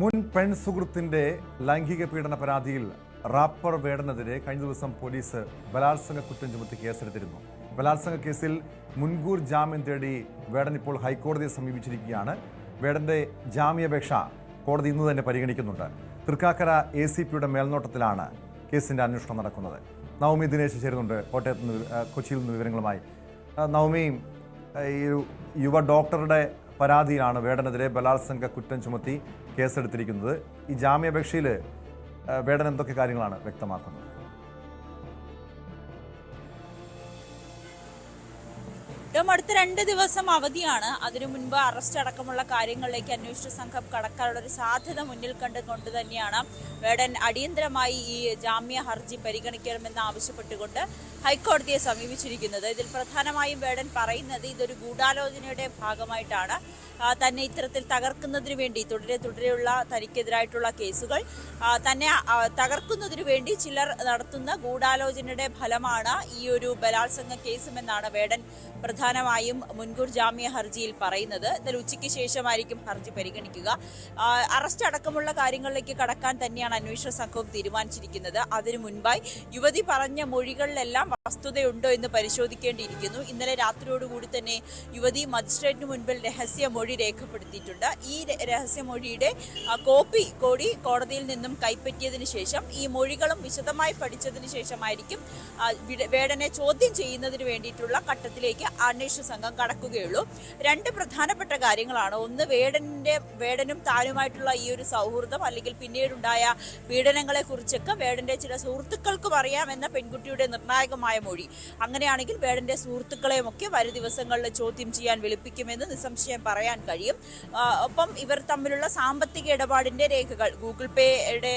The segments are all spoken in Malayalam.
മുൻ പെൺ സുഹൃത്തിന്റെ ലൈംഗിക പീഡന പരാതിയിൽ റാപ്പർ വേടനെതിരെ കഴിഞ്ഞ ദിവസം പോലീസ് ബലാത്സംഗ കുറ്റം ചുമത്തി കേസെടുത്തിരുന്നു. ബലാത്സംഗ കേസിൽ മുൻകൂർ ജാമ്യം തേടി വേടൻ ഇപ്പോൾ ഹൈക്കോടതിയെ സമീപിച്ചിരിക്കുകയാണ്. വേടന്റെ ജാമ്യാപേക്ഷ കോടതി ഇന്ന് തന്നെ പരിഗണിക്കുന്നുണ്ട്. തൃക്കാക്കര എ സി പിയുടെ മേൽനോട്ടത്തിലാണ് കേസിന്റെ അന്വേഷണം നടക്കുന്നത്. നവമി ദിനേശ് ചേരുന്നുണ്ട്. കോട്ടയത്ത് നിന്ന് കൊച്ചിയിൽ നിന്ന് വിവരങ്ങളുമായി. നവമി ഈ യുവ ഡോക്ടറുടെ പരാതിയിലാണ് വേടനെതിരെ ബലാത്സംഗ കുറ്റം ചുമത്തി കേസെടുത്തിരിക്കുന്നത് ഈ ജാമ്യാപേക്ഷയിൽ വേടൻ എന്തൊക്കെ കാര്യങ്ങളാണ് വ്യക്തമാക്കുന്നത്? ഏറ്റവും അടുത്ത രണ്ട് ദിവസം അവധിയാണ്. അതിനു മുൻപ് അറസ്റ്റ് അടക്കമുള്ള കാര്യങ്ങളിലേക്ക് അന്വേഷണ സംഘം കടക്കാനുള്ള ഒരു സാധ്യത മുന്നിൽ കണ്ടുകൊണ്ട് തന്നെയാണ് വേടൻ അടിയന്തരമായി ഈ ജാമ്യ ഹർജി പരിഗണിക്കണമെന്ന് ആവശ്യപ്പെട്ടുകൊണ്ട് ഹൈക്കോടതിയെ സമീപിച്ചിരിക്കുന്നത്. ഇതിൽ പ്രധാനമായും വേടൻ പറയുന്നത് ഇതൊരു ഗൂഢാലോചനയുടെ ഭാഗമായിട്ടാണ്. തന്നെ ഇത്തരത്തിൽ തകർക്കുന്നതിന് വേണ്ടി തുടരെ തുടരെയുള്ള തനിക്കെതിരായിട്ടുള്ള കേസുകൾ തന്നെ തകർക്കുന്നതിനു വേണ്ടി ചിലർ നടത്തുന്ന ഗൂഢാലോചനയുടെ ഫലമാണ് ഈ ഒരു ബലാത്സംഗ കേസുമെന്നാണ് വേടൻ പ്രധാനമായും മുൻകൂർ ജാമ്യ ഹർജിയിൽ പറയുന്നത്. എന്നാൽ ഉച്ചയ്ക്ക് ശേഷമായിരിക്കും ഹർജി പരിഗണിക്കുക. അറസ്റ്റ് അടക്കമുള്ള കാര്യങ്ങളിലേക്ക് കടക്കാൻ തന്നെയാണ് അന്വേഷണ സംഘവും തീരുമാനിച്ചിരിക്കുന്നത്. അതിനു മുൻപായി യുവതി പറഞ്ഞ മൊഴികളിലെല്ലാം വസ്തുതയുണ്ടോ എന്ന് പരിശോധിക്കേണ്ടിയിരിക്കുന്നു. ഇന്നലെ രാത്രിയോടുകൂടി തന്നെ യുവതി മജിസ്ട്രേറ്റിന് മുൻപിൽ രഹസ്യ മൊഴി രേഖപ്പെടുത്തിയിട്ടുണ്ട്. ഈ രഹസ്യ മൊഴിയുടെ കോപ്പി കോടി കോടതിയിൽ നിന്നും കൈപ്പറ്റിയതിനു ശേഷം ഈ മൊഴികളും വിശദമായി പഠിച്ചതിന് ശേഷമായിരിക്കും വേടനെ ചോദ്യം ചെയ്യുന്നതിന് വേണ്ടിയിട്ടുള്ള ഘട്ടത്തിലേക്ക് അന്വേഷണ സംഘം കടക്കുകയുള്ളൂ. രണ്ട് പ്രധാനപ്പെട്ട കാര്യങ്ങളാണ്. ഒന്ന് വേടന്റെ വേടനും താനുമായിട്ടുള്ള ഈ ഒരു സൗഹൃദം അല്ലെങ്കിൽ പിന്നീടുണ്ടായ പീഡനങ്ങളെ കുറിച്ചൊക്കെ വേടന്റെ ചില സുഹൃത്തുക്കൾക്കും അറിയാമെന്ന പെൺകുട്ടിയുടെ നിർണായകമായ മൊഴി. അങ്ങനെയാണെങ്കിൽ വേടന്റെ സുഹൃത്തുക്കളെയുമൊക്കെ വരും ദിവസങ്ങളിൽ ചോദ്യം ചെയ്യാൻ വിളിപ്പിക്കുമെന്ന് നിസ്സംശയം പറയാൻ കഴിയും. ഒപ്പം ഇവർ തമ്മിലുള്ള സാമ്പത്തിക ഇടപാടിന്റെ രേഖകൾ ഗൂഗിൾ പേയുടെ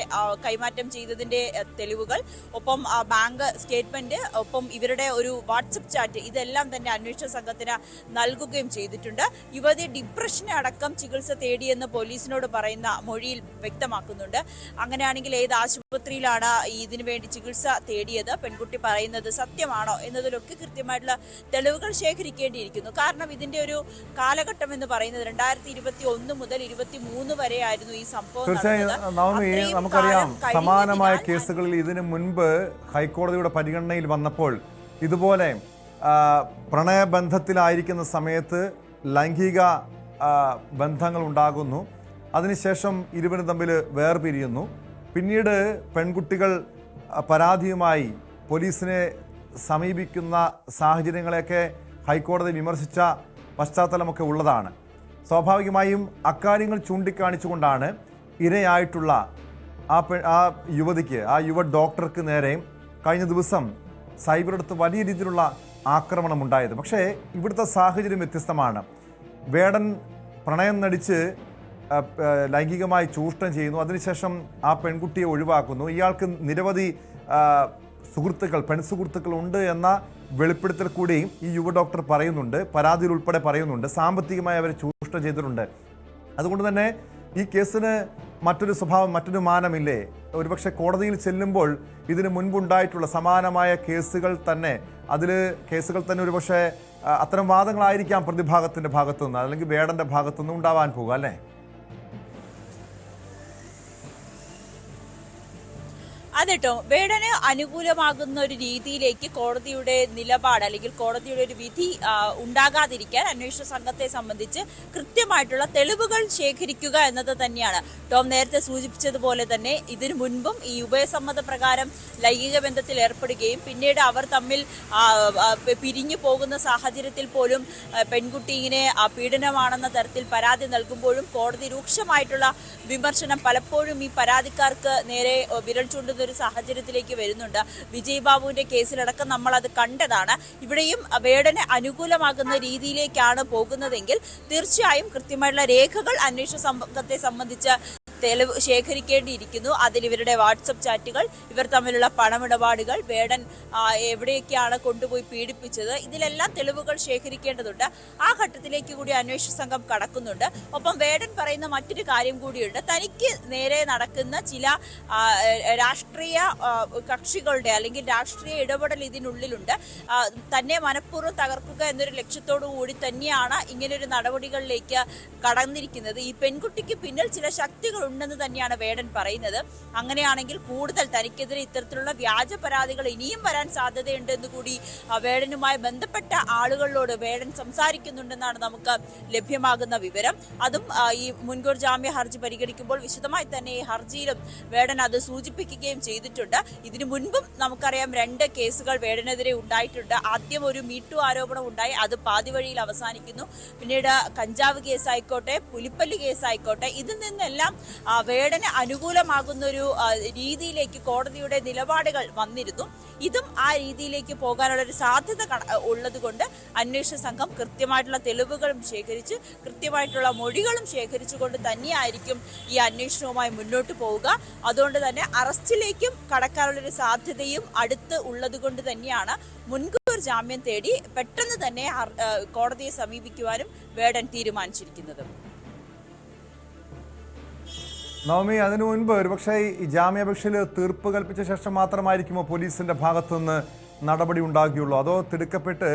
കൈമാറ്റം ചെയ്തതിന്റെ തെളിവുകൾ ഒപ്പം ബാങ്ക് സ്റ്റേറ്റ്മെന്റ് ഒപ്പം ഇവരുടെ ഒരു വാട്സപ്പ് ചാറ്റ് ഇതെല്ലാം തന്നെ അന്വേഷണ സംഘത്തിന് നൽകുകയും ചെയ്തിട്ടുണ്ട്. യുവതി ഡിപ്രഷനെ അടക്കം ചികിത്സ തേടിയെന്ന് പോലീസിനോട് പറയുന്ന മൊഴിയിൽ വ്യക്തമാക്കുന്നുണ്ട്. അങ്ങനെയാണെങ്കിൽ ഏത് ആശുപത്രിയിലാണ് ഇതിനു വേണ്ടി ചികിത്സ തേടിയത്? പെൺകുട്ടി പറയുന്നത് സത്യമാണോ എന്നതിലൊക്കെ കൃത്യമായിട്ടുള്ള തെളിവുകൾ ശേഖരിക്കേണ്ടിയിരിക്കുന്നു. കാരണം ഇതിന്റെ ഒരു കാലഘട്ടം എന്ന് പറയുന്നത് രണ്ടായിരത്തി ഇരുപത്തി ഒന്ന് മുതൽ ഇരുപത്തി മൂന്ന് വരെ ആയിരുന്നു ഈ സംഭവം തീർച്ചയായും നമുക്കറിയാം സമാനമായ കേസുകളിൽ ഇതിനു മുൻപ് ഹൈക്കോടതിയുടെ പരിഗണനയിൽ വന്നപ്പോൾ ഇതുപോലെ പ്രണയബന്ധത്തിലായിരിക്കുന്ന സമയത്ത് ലൈംഗിക ബന്ധങ്ങൾ ഉണ്ടാകുന്നു അതിനുശേഷം ഇരുവരും തമ്മിൽ വേർപിരിയുന്നു. പിന്നീട് പെൺകുട്ടികൾ പരാതിയുമായി പോലീസിനെ സമീപിക്കുന്ന സാഹചര്യങ്ങളെയൊക്കെ ഹൈക്കോടതി വിമർശിച്ച പശ്ചാത്തലമൊക്കെ ഉള്ളതാണ്. സ്വാഭാവികമായും അക്കാര്യങ്ങൾ ചൂണ്ടിക്കാണിച്ചുകൊണ്ടാണ് ഇരയായിട്ടുള്ള ആ പെ ആ യുവതിക്ക് ആ യുവ ഡോക്ടർക്ക് നേരെയും കഴിഞ്ഞ ദിവസം സൈബറടുത്ത് വലിയ രീതിയിലുള്ള ആക്രമണം ഉണ്ടായത് പക്ഷേ ഇവിടുത്തെ സാഹചര്യം വ്യത്യസ്തമാണ്. വേടൻ പ്രണയം നടിച്ച് ലൈംഗികമായി ചൂഷണം ചെയ്യുന്നു. അതിനുശേഷം ആ പെൺകുട്ടിയെ ഒഴിവാക്കുന്നു. ഇയാൾക്ക് നിരവധി സുഹൃത്തുക്കൾ പെൺസുഹൃത്തുക്കൾ ഉണ്ട് എന്ന വെളിപ്പെടുത്തൽ കൂടിയും ഈ യുവ ഡോക്ടർ പറയുന്നുണ്ട്. പരാതിയിൽ ഉൾപ്പെടെ പറയുന്നുണ്ട്. സാമ്പത്തികമായി അവരെ ചൂഷണം ചെയ്തിട്ടുണ്ട്. അതുകൊണ്ട് തന്നെ ഈ കേസിന് മറ്റൊരു സ്വഭാവം മറ്റൊരു മാനമില്ലേ? ഒരുപക്ഷെ കോടതിയിൽ ചെല്ലുമ്പോൾ ഇതിന് മുൻപുണ്ടായിട്ടുള്ള സമാനമായ കേസുകൾ തന്നെ അതിൽ കേസുകൾ തന്നെ ഒരുപക്ഷെ അത്തരം വാദങ്ങളായിരിക്കാം പ്രതിഭാഗത്തിന്റെ ഭാഗത്തുനിന്ന് അല്ലെങ്കിൽ വേടന്റെ ഭാഗത്തുനിന്ന് ഉണ്ടാവാൻ പോകുക അല്ലേ? അതെട്ടോ? വേടന് അനുകൂലമാകുന്ന ഒരു രീതിയിലേക്ക് കോടതിയുടെ നിലപാട് അല്ലെങ്കിൽ കോടതിയുടെ ഒരു വിധി ഉണ്ടാകാതിരിക്കാൻ അന്വേഷണ സംഘത്തെ സംബന്ധിച്ച് കൃത്യമായിട്ടുള്ള തെളിവുകൾ ശേഖരിക്കുക എന്നത് തന്നെയാണ്. ടോം നേരത്തെ സൂചിപ്പിച്ചതുപോലെ തന്നെ ഇതിനു മുൻപും ഈ ഉഭയസമ്മത പ്രകാരം ലൈംഗിക ബന്ധത്തിൽ ഏർപ്പെടുകയും പിന്നീട് അവർ തമ്മിൽ പിരിഞ്ഞു പോകുന്ന സാഹചര്യത്തിൽ പോലും പെൺകുട്ടി ഇങ്ങനെ പീഡനമാണെന്ന തരത്തിൽ പരാതി നൽകുമ്പോഴും കോടതി രൂക്ഷമായിട്ടുള്ള വിമർശനം പലപ്പോഴും ഈ പരാതിക്കാർക്ക് നേരെ വിരൽ ചൂണ്ടുന്ന ഒരു സാഹചര്യത്തിലേക്ക് വരുന്നുണ്ട്. വിജയ് ബാബുവിന്റെ കേസിലടക്കം നമ്മൾ അത് കണ്ടതാണ്. ഇവിടെയും വേടന് അനുകൂലമാകുന്ന രീതിയിലേക്കാണ് പോകുന്നതെങ്കിൽ തീർച്ചയായും കൃത്യമായിട്ടുള്ള രേഖകൾ അന്വേഷണ സംഘത്തെ സംബന്ധിച്ച് തെളിവ് ശേഖരിക്കേണ്ടിയിരിക്കുന്നു. അതിൽ ഇവരുടെ വാട്സപ്പ് ചാറ്റുകൾ ഇവർ തമ്മിലുള്ള പണമിടപാടുകൾ വേടൻ എവിടെയൊക്കെയാണ് കൊണ്ടുപോയി പീഡിപ്പിച്ചത് ഇതിലെല്ലാം തെളിവുകൾ ശേഖരിക്കേണ്ടതുണ്ട്. ആ ഘട്ടത്തിലേക്ക് കൂടി അന്വേഷണ സംഘം കടക്കുന്നുണ്ട്. ഒപ്പം വേടൻ പറയുന്ന മറ്റൊരു കാര്യം കൂടിയുണ്ട്. തനിക്ക് നേരെ നടക്കുന്ന ചില രാഷ്ട്രീയ കക്ഷികളുടെ അല്ലെങ്കിൽ രാഷ്ട്രീയ ഇടപെടൽ ഇതിനുള്ളിലുണ്ട്. തന്നെ മനഃപൂർവം തകർക്കുക എന്നൊരു ലക്ഷ്യത്തോടു കൂടി തന്നെയാണ് ഇങ്ങനൊരു നടപടികളിലേക്ക് കടന്നിരിക്കുന്നത്. ഈ പെൺകുട്ടിക്ക് പിന്നിൽ ചില ശക്തികൾ ഉണ്ടെന്ന് തന്നെയാണ് വേടൻ പറയുന്നത്. അങ്ങനെയാണെങ്കിൽ കൂടുതൽ തനിക്കെതിരെ ഇത്തരത്തിലുള്ള വ്യാജ പരാതികൾ ഇനിയും വരാൻ സാധ്യതയുണ്ട് എന്ന് കൂടി വേടനുമായി ബന്ധപ്പെട്ട ആളുകളോട് വേടൻ സംസാരിക്കുന്നുണ്ടെന്നാണ് നമുക്ക് ലഭ്യമാകുന്ന വിവരം. അതും ഈ മുൻകൂർ ജാമ്യ ഹർജി പരിഗണിക്കുമ്പോൾ വിശദമായി തന്നെ ഈ ഹർജിയിലും വേടൻ അത് സൂചിപ്പിക്കുകയും ചെയ്തിട്ടുണ്ട്. ഇതിനു മുൻപും നമുക്കറിയാം രണ്ട് കേസുകൾ വേടനെതിരെ ഉണ്ടായിട്ടുണ്ട്. ആദ്യം ഒരു മീട്ടു ആരോപണം ഉണ്ടായി അത് പാതി വഴിയിൽ അവസാനിക്കുന്നു. പിന്നീട് കഞ്ചാവ് കേസായിക്കോട്ടെ പുലിപ്പല്ലി കേസായിക്കോട്ടെ ഇതിൽ നിന്നെല്ലാം വേടന് അനുകൂലമാകുന്ന ഒരു രീതിയിലേക്ക് കോടതിയുടെ നിലപാടുകൾ വന്നിരുന്നു. ഇതും ആ രീതിയിലേക്ക് പോകാനുള്ള ഒരു സാധ്യത ഉള്ളത് കൊണ്ട് അന്വേഷണ സംഘം കൃത്യമായിട്ടുള്ള തെളിവുകളും ശേഖരിച്ച് കൃത്യമായിട്ടുള്ള മൊഴികളും ശേഖരിച്ചുകൊണ്ട് തന്നെയായിരിക്കും ഈ അന്വേഷണവുമായി മുന്നോട്ട് പോവുക. അതുകൊണ്ട് തന്നെ അറസ്റ്റിലേക്കും കടക്കാനുള്ള ഒരു സാധ്യതയും അടുത്ത് ഉള്ളത് കൊണ്ട് തന്നെയാണ് മുൻകൂർ ജാമ്യം തേടി പെട്ടെന്ന് തന്നെ കോടതിയെ സമീപിക്കുവാനും വേടൻ തീരുമാനിച്ചിരിക്കുന്നത്. നവമി അതിനു മുൻപ് ഒരുപക്ഷെ ഈ ജാമ്യാപേക്ഷയിൽ തീർപ്പ് കൽപ്പിച്ച ശേഷം മാത്രമായിരിക്കുമോ പോലീസിന്റെ ഭാഗത്തുനിന്ന് നടപടി ഉണ്ടാകുകയുള്ളൂ? അതോ തിടുക്കപ്പെട്ട്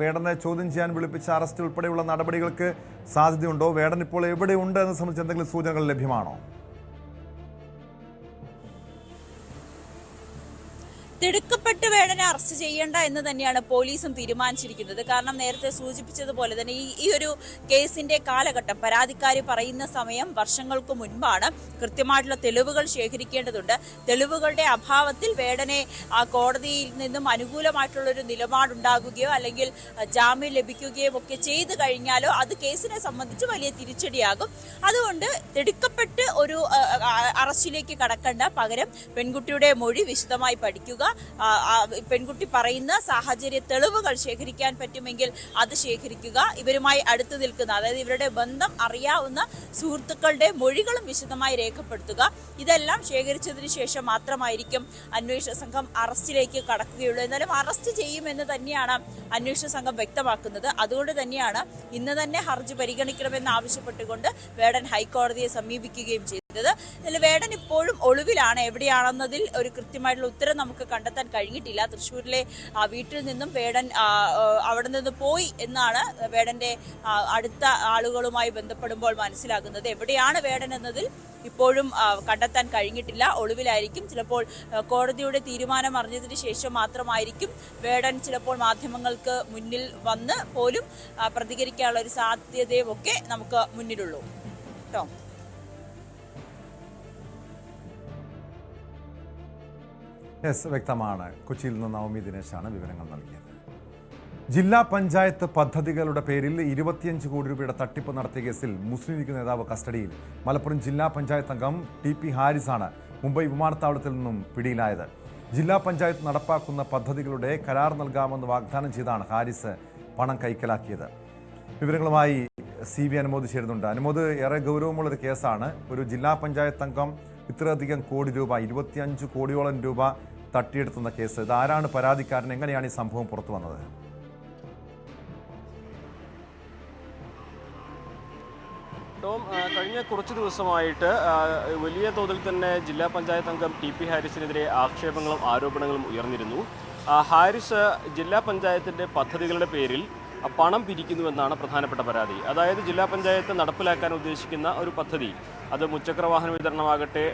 വേടനെ ചോദ്യം ചെയ്യാൻ വിളിപ്പിച്ച അറസ്റ്റ് ഉൾപ്പെടെയുള്ള നടപടികൾക്ക് സാധ്യതയുണ്ടോ? വേടൻ ഇപ്പോൾ എവിടെയുണ്ട് എന്ന് സംബന്ധിച്ച് എന്തെങ്കിലും സൂചനകൾ ലഭ്യമാണോ? തിടുക്കപ്പെട്ട് വേടനെ അറസ്റ്റ് ചെയ്യേണ്ട എന്ന് തന്നെയാണ് പോലീസും തീരുമാനിച്ചിരിക്കുന്നത്. കാരണം നേരത്തെ സൂചിപ്പിച്ചതുപോലെ തന്നെ ഈ ഈ ഒരു കേസിന്റെ കാലഘട്ടം പരാതിക്കാരി പറയുന്ന സമയം വർഷങ്ങൾക്ക് മുൻപാണ്. കൃത്യമായിട്ടുള്ള തെളിവുകൾ ശേഖരിക്കേണ്ടതുണ്ട്. തെളിവുകളുടെ അഭാവത്തിൽ വേടനെ ആ കോടതിയിൽ നിന്നും അനുകൂലമായിട്ടുള്ള ഒരു നിലപാടുണ്ടാകുകയോ അല്ലെങ്കിൽ ജാമ്യം ലഭിക്കുകയോ ഒക്കെ ചെയ്തു കഴിഞ്ഞാലോ അത് കേസിനെ സംബന്ധിച്ച് വലിയ തിരിച്ചടിയാകും. അതുകൊണ്ട് തിടുക്കപ്പെട്ട് ഒരു അറസ്റ്റിലേക്ക് കടക്കണ്ട. പകരം പെൺകുട്ടിയുടെ മൊഴി വിശദമായി പഠിക്കുക. പെൺകുട്ടി പറയുന്ന സാഹചര്യ തെളിവുകൾ ശേഖരിക്കാൻ പറ്റുമെങ്കിൽ അത് ശേഖരിക്കുക. ഇവരുമായി അടുത്തു നിൽക്കുന്ന അതായത് ഇവരുടെ ബന്ധം അറിയാവുന്ന സുഹൃത്തുക്കളുടെ മൊഴികളും വിശദമായി രേഖപ്പെടുത്തുക. ഇതെല്ലാം ശേഖരിച്ചതിന് ശേഷം മാത്രമായിരിക്കും അന്വേഷണ സംഘം അറസ്റ്റിലേക്ക് കടക്കുകയുള്ളൂ. എന്നാലും അറസ്റ്റ് ചെയ്യുമെന്ന് തന്നെയാണ് അന്വേഷണ സംഘം വ്യക്തമാക്കുന്നത്. അതുകൊണ്ട് തന്നെയാണ് ഇന്ന് തന്നെ ഹർജി പരിഗണിക്കണമെന്ന് ആവശ്യപ്പെട്ടുകൊണ്ട് വേടൻ ഹൈക്കോടതിയെ സമീപിക്കുകയും ചെയ്തത് ഇതിൽ വേടൻ ഇപ്പോഴും ഒളിവിലാണ്. എവിടെയാണെന്നതിൽ ഒരു കൃത്യമായിട്ടുള്ള ഉത്തരം നമുക്ക് കണ്ടെത്താൻ കഴിഞ്ഞിട്ടില്ല. തൃശ്ശൂരിലെ വീട്ടിൽ നിന്നും വേടൻ അവിടെ നിന്ന് പോയി എന്നാണ് വേടന്റെ അടുത്ത ആളുകളുമായി ബന്ധപ്പെടുമ്പോൾ മനസ്സിലാകുന്നത്. എവിടെയാണ് വേടൻ എന്നതിൽ ഇപ്പോഴും കണ്ടെത്താൻ കഴിഞ്ഞിട്ടില്ല. ഒളിവിലായിരിക്കും. ചിലപ്പോൾ കോടതിയുടെ തീരുമാനം അറിഞ്ഞതിന് ശേഷം മാത്രമായിരിക്കും വേടൻ ചിലപ്പോൾ മാധ്യമങ്ങൾക്ക് മുന്നിൽ വന്ന് പോലും പ്രതികരിക്കാനുള്ള ഒരു സാധ്യതയും ഒക്കെ നമുക്ക് മുന്നിലുള്ളൂ. കേട്ടോ? യെസ് വ്യക്തമാണ്. കൊച്ചിയിൽ നിന്ന് നവമി ദിനേശാണ് വിവരങ്ങൾ നൽകിയത്. ജില്ലാ പഞ്ചായത്ത് പദ്ധതികളുടെ പേരിൽ ഇരുപത്തിയഞ്ച് കോടി രൂപയുടെ തട്ടിപ്പ് നടത്തിയ കേസിൽ മുസ്ലിം ലീഗ് നേതാവ് കസ്റ്റഡിയിൽ. മലപ്പുറം ജില്ലാ പഞ്ചായത്ത് അംഗം ടി പി ഹാരിസാണ് മുംബൈ വിമാനത്താവളത്തിൽ നിന്നും പിടിയിലായത്. ജില്ലാ പഞ്ചായത്ത് നടപ്പാക്കുന്ന പദ്ധതികളുടെ കരാർ നൽകാമെന്ന് വാഗ്ദാനം ചെയ്താണ് ഹാരിസ് പണം കൈക്കലാക്കിയത്. വിവരങ്ങളുമായി സി ബി അനുമോദ് ചേരുന്നുണ്ട്. അനുമോദ് ഏറെ ഗൗരവമുള്ള ഒരു കേസാണ്. ഒരു ജില്ലാ പഞ്ചായത്ത് അംഗം ഇത്രയധികം കോടി രൂപ ഇരുപത്തിയഞ്ച് കോടിയോളം രൂപ തട്ടിയെടുത്തുന്ന കേസ്. ഇത് ആരാണ് പരാതിക്കാരൻ? എങ്ങനെയാണ് ഈ സംഭവം പുറത്തു വന്നത്? ടോം കഴിഞ്ഞ കുറച്ച് ദിവസമായിട്ട് വലിയ തോതിൽ തന്നെ ജില്ലാ പഞ്ചായത്ത് അംഗം ടി പി ഹാരിസിനെതിരെ ആക്ഷേപങ്ങളും ആരോപണങ്ങളും ഉയർന്നിരുന്നു. ഹാരിസ് ജില്ലാ പഞ്ചായത്തിന്റെ പദ്ധതികളുടെ പേരിൽ പണം പിരിക്കുന്നുവെന്നാണ് പ്രധാനപ്പെട്ട പരാതി. അതായത് ജില്ലാ പഞ്ചായത്ത് നടപ്പിലാക്കാൻ ഉദ്ദേശിക്കുന്ന ഒരു പദ്ധതി. അത് മുച്ചക്ര വാഹന വിതരണമാകട്ടെ